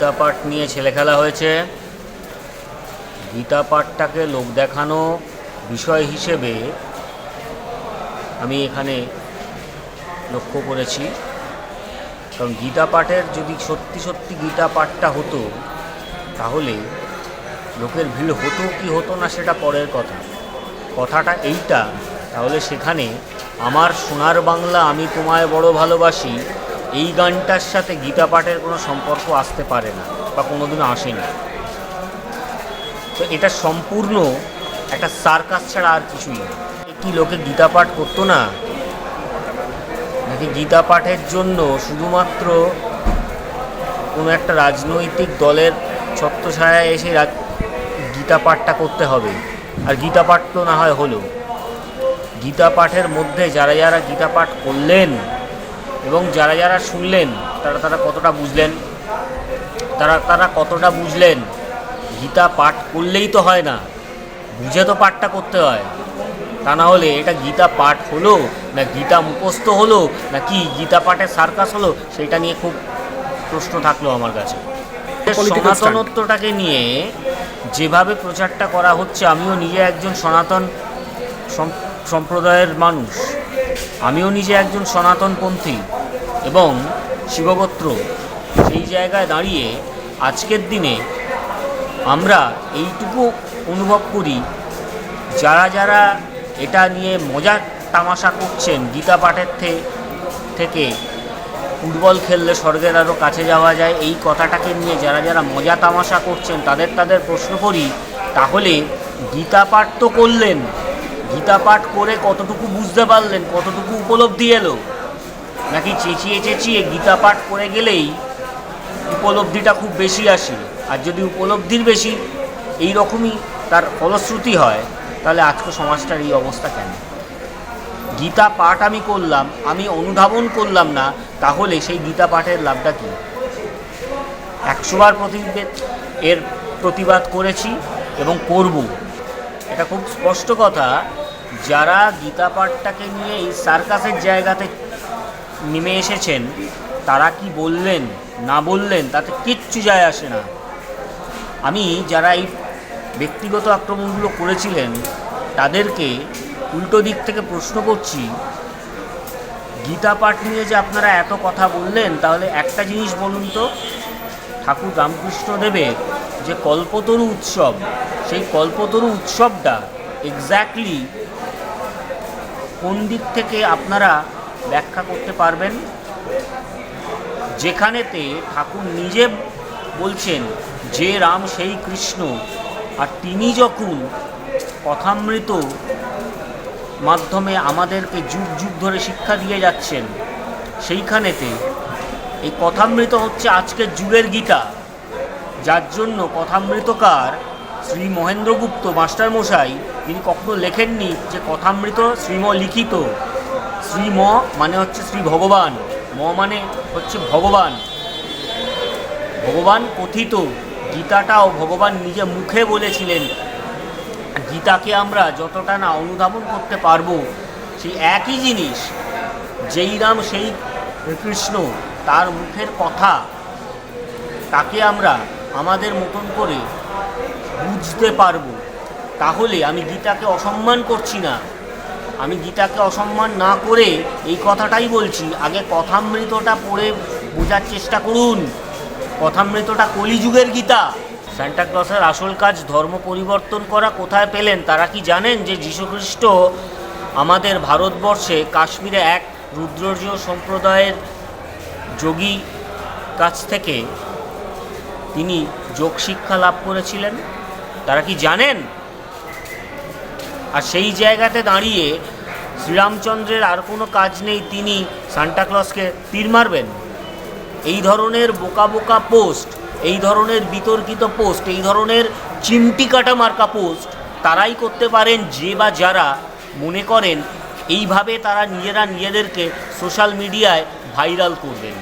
গীতা পাঠ নিয়ে ছেলে খেলা হয়েছে। গীতা পাঠটাকে লোক দেখানো বিষয় হিসেবে আমি এখানে লক্ষ্য করেছি। কারণ গীতা পাঠের যদি সত্যি সত্যি গীতা পাঠটা হতো, তাহলে লোকের ভিড় হতো কি হতো না সেটা পরের কথা। কথাটা এইটা, তাহলে সেখানে আমার সোনার বাংলা আমি তোমায় বড় ভালোবাসি এই গানটার সাথে গীতা পাঠের কোনো সম্পর্ক আসতে পারে না বা কোনোদিনও আসেনি। তো এটা সম্পূর্ণ একটা সার্কাস ছাড়া আর কিছুই না কি লোকে গীতা পাঠ করতো না? নাকি গীতা পাঠের জন্য শুধুমাত্র কোনো একটা রাজনৈতিক দলের ছত্রছায়ায় এসে গীতা পাঠটা করতে হবে? আর গীতা পাঠ তো না হয় হলো। গীতা পাঠের মধ্যে যারা যারা গীতা পাঠ করলেন এবং যারা যারা শুনলেন তারা তারা কতটা বুঝলেন? তারা তারা কতটা বুঝলেন? গীতা পাঠ করলেই তো হয় না বুঝে তো পাঠটা করতে হয়। তা না হলে এটা গীতা পাঠ হলো না গীতা মুখস্থ হলো না কি গীতা পাঠের সার্কাস হলো সেটা নিয়ে খুব প্রশ্ন থাকল আমার কাছে। সনাতনত্বটাকে নিয়ে যেভাবে প্রচারটা করা হচ্ছে আমিও নিজে একজন সনাতন সম্প্রদায়ের মানুষ। আমিও নিজে একজন সনাতনপন্থী। এবং শিবগোত্র। সেই জায়গায় দাঁড়িয়ে আজকের দিনে আমরা এইটুকু অনুভব করি, যারা যারা এটা নিয়ে মজা তামাশা করছেন, গীতা পাঠের থেকে ফুটবল খেললে স্বর্গের আরও কাছে যাওয়া যায়, এই কথাটাকে নিয়ে যারা যারা মজা তামাশা করছেন, তাদের তাদের প্রশ্ন করি, তাহলে গীতা পাঠ তো করলেন, গীতা পাঠ করে কতটুকু বুঝতে পারলেন, কতটুকু উপলব্ধি এলো? নাকি চেঁচিয়ে চেঁচিয়ে গীতা পাঠ করে গেলেই উপলব্ধিটা খুব বেশি আসে। আর যদি উপলব্ধির বেশি এই রকমই তার ফলশ্রুতি হয়, তাহলে আজকে সমাজটার এই অবস্থা কেন? গীতা পাঠ আমি করলাম, আমি অনুধাবন করলাম না, তাহলে সেই গীতা পাঠের লাভটা কী? একশোবার প্রতিবেদ এর প্রতিবাদ করেছি এবং করব। এটা খুব স্পষ্ট কথা, যারা গীতা পাঠটাকে নিয়ে এই সার্কাসের জায়গাতে নেমে এসেছেন, তারা কি বললেন, না বললেন, তাতে কিচ্ছু যায় আসে না। আমি যারা এই ব্যক্তিগত আক্রমণগুলো করেছিলেন, তাদেরকে উল্টো দিক থেকে প্রশ্ন করছি, গীতা পাঠ নিয়ে যে আপনারা এত কথা বললেন, তাহলে একটা জিনিস বলুন তো, ঠাকুর রামকৃষ্ণ দেবের যে কল্পতরু উৎসব, সেই কল্পতরু উৎসবটা এক্স্যাক্টলি কোন দিক থেকে আপনারা ব্যাখ্যা করতে পারবেন। যেখানেতে ঠাকুর নিজে বলছেন যে রাম সেই কৃষ্ণ, আর তিনি যখন কথামৃত মাধ্যমে আমাদেরকে যুগ যুগ ধরে শিক্ষা দিয়ে যাচ্ছেন, সেইখানেতে এই কথামৃত হচ্ছে আজকের যুগের গীতা। যার জন্য কথামৃতকার শ্রী মহেন্দ্রগুপ্ত মাস্টারমশাই, তিনি কখনো লেখেননি যে কথামৃত শ্রীম লিখিত শ্রীম মানে হচ্ছে শ্রী ভগবান। ম মানে হচ্ছে ভগবান। ভগবান কথিত, গীতাটাও ভগবান নিজে মুখে বলেছিলেন। গীতাকে আমরা যতটা না অনুধাবন করতে পারব, সেই একই জিনিস, যেই রাম, সেই কৃষ্ণ, তার মুখের কথা, তাকে আমরা আমাদের মতন করে বুঝতে পারব। তাহলে আমি গীতাকে অসম্মান করছি না। আমি গীতাকে অসম্মান না করে এই কথাটাই বলছি। আগে কথামৃতটা পড়ে বোঝার চেষ্টা করুন। কথামৃতটা কলিযুগের গীতা। সান্টা ক্লসের আসল কাজ ধর্ম পরিবর্তন করা কোথায় পেলেন? তারা কি জানেন যে যীশুখ্রিস্ট আমাদের ভারতবর্ষে কাশ্মীরে এক রুদ্রজ সম্প্রদায়ের যোগী কাছ থেকে তিনি যোগ শিক্ষা লাভ করেছিলেন? তারা কি জানেন? আর সেই জায়গাতে দাঁড়িয়ে শ্রীরামচন্দ্রের আর কোনো কাজ নেই, তিনি সান্টাক্লসকে তীর মারবেন। এই ধরনের বোকা বোকা পোস্ট, এই ধরনের বিতর্কিত পোস্ট, এই ধরনের চিমটি কাটা মার্কা পোস্ট তারাই করতে পারেন যে বা যারা মনে করেন, এইভাবে তারা নিজেরা নিজেদেরকে সোশ্যাল মিডিয়ায় ভাইরাল করবেন।